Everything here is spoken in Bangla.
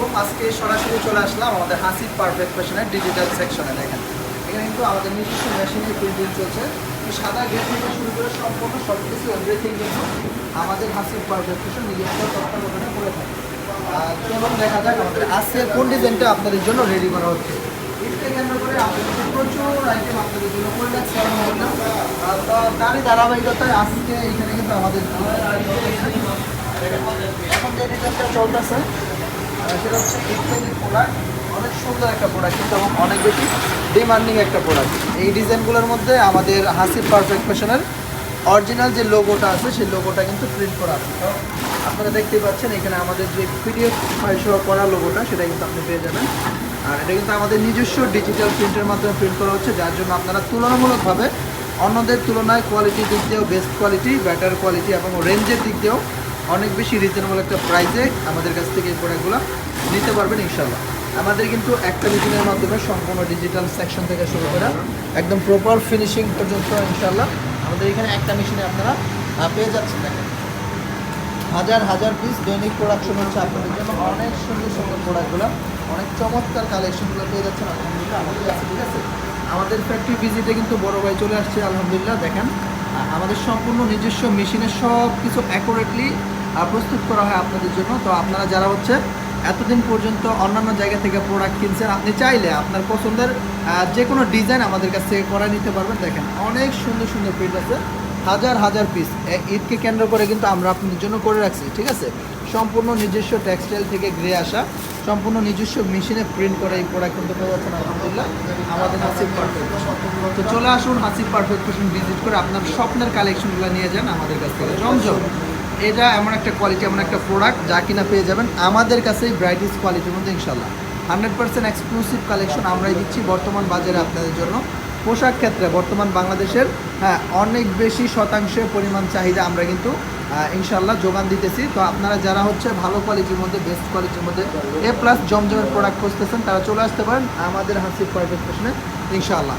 আলাইকুম আজকে সরাসরি চলে আসলাম আমাদের হাসিব পারফেক্ট ফ্যাশনের ডিজিটাল সেকশনে দেখেন। এখানে কিন্তু আমাদের নিজস্ব মেশিনে প্রিন্টিং চলছে। সাদা গেট থেকে শুরু করে সম্পূর্ণ সব কিছু এভরিথিং কিন্তু আমাদের হাসিব পারফেক্ট ফ্যাশন নিজস্ব তত্ত্বাবধানে করে থাকে। চলুন দেখা যাক আমাদের আজকে কোন ডিজাইনটা আপনাদের জন্য রেডি করা হচ্ছে। তারই ধারাবাহিকতায় আজকে এখানে কিন্তু আমাদের এখন যে ডিজাইনটা চলতেছে সেটা হচ্ছে ইত্যাদি অনেক সুন্দর একটা প্রোডাক্ট কিন্তু অনেক বেশি ডিমান্ডিং একটা প্রোডাক্ট এই ডিজাইনগুলোর মধ্যে আমাদের হাসিব পারফেক্ট ফ্যাশনের অরিজিনাল যে লোগোটা আছে, সেই লোগোটা কিন্তু প্রিন্ট করা আছে। তো আপনারা দেখতে পাচ্ছেন, এখানে আমাদের যে পিডিএফ সহ করা লোগোটা সেটা কিন্তু আপনি পেয়ে যাবেন। আর এটা কিন্তু আমাদের নিজস্ব ডিজিটাল প্রিন্টের মাধ্যমে প্রিন্ট করা হচ্ছে, যার জন্য আপনারা তুলনামূলকভাবে অন্যদের তুলনায় কোয়ালিটির দিক দিয়েও বেস্ট কোয়ালিটি বেটার কোয়ালিটি এবং রেঞ্জের দিক দিয়েও অনেক বেশি রিজনেবল একটা প্রাইসে আমাদের কাছ থেকে এই প্রোডাক্টগুলো নিতে পারবেন ইনশাল্লাহ আমাদের কিন্তু একটা মেশিনের মাধ্যমে সম্পূর্ণ ডিজিটাল সেকশন থেকে শুরু করে একদম প্রপার ফিনিশিং পর্যন্ত ইনশাল্লাহ আমাদের এখানে একটা মেশিনে আপনারা পেয়ে যাচ্ছেন দেখেন। হাজার হাজার পিস দৈনিক প্রোডাকশন হচ্ছে আপনাদের জন্য। অনেক সুন্দর সুন্দর প্রোডাক্টগুলো অনেক চমৎকার কালেকশনগুলো পেয়ে যাচ্ছেন, আলহামদুলিল্লাহ। আমাদের কাছে ঠিক আছে? আমাদের ফ্যাক্টরি ভিজিটে কিন্তু বড় ভাই চলে আসছে, আলহামদুলিল্লাহ, দেখেন। আমাদের সম্পূর্ণ নিজস্ব মেশিনে সব কিছু অ্যাকুরেটলি প্রস্তুত করা হয় আপনাদের জন্য। তো আপনারা যারা হচ্ছে এতদিন পর্যন্ত অন্যান্য জায়গা থেকে প্রোডাক্ট কিনছেন, আপনি চাইলে আপনার পছন্দের যে কোনো ডিজাইন আমাদের কাছ থেকে করাই নিতে পারবেন। দেখেন, অনেক সুন্দর সুন্দর প্রিন্ট আছে, হাজার হাজার পিস ঈদকে কেন্দ্র করে কিন্তু আমরা আপনাদের জন্য করে রাখছি, ঠিক আছে? সম্পূর্ণ নিজস্ব টেক্সটাইল থেকে ঘিরে আসা, সম্পূর্ণ নিজস্ব মেশিনে প্রিন্ট করে এই প্রোডাক্ট কিন্তু পেয়ে যাচ্ছেন, আলহামদুলিল্লাহ। আমাদের হাসিব পারফেক্ট তো চলে আসুন হাসিব পারফেক্ট ভিজিট করে আপনার স্বপ্নের কালেকশনগুলো নিয়ে যান আমাদের কাছ থেকে। জমজম। এটা এমন একটা কোয়ালিটি এমন একটা প্রোডাক্ট যা কিনা পেয়ে যাবেন আমাদের কাছেই ব্রাইটিস কোয়ালিটির মধ্যে ইনশাল্লাহ হান্ড্রেড পার্সেন্ট এক্সক্লুসিভ কালেকশন আমরাই দিচ্ছি বর্তমান বাজারে আপনাদের জন্য। পোশাক ক্ষেত্রে বর্তমান বাংলাদেশের হ্যাঁ অনেক বেশি শতাংশের পরিমাণ চাহিদা আমরা কিন্তু ইনশাল্লাহ যোগান দিতেছি। তো আপনারা যারা হচ্ছে ভালো কোয়ালিটির মধ্যে বেস্ট কোয়ালিটির মধ্যে এ প্লাস জমজমের প্রোডাক্ট খুঁজতেছেন, তারা চলে আসতে পারেন আমাদের হাসিব পারফেক্ট ফ্যাশনে ইনশাআল্লাহ।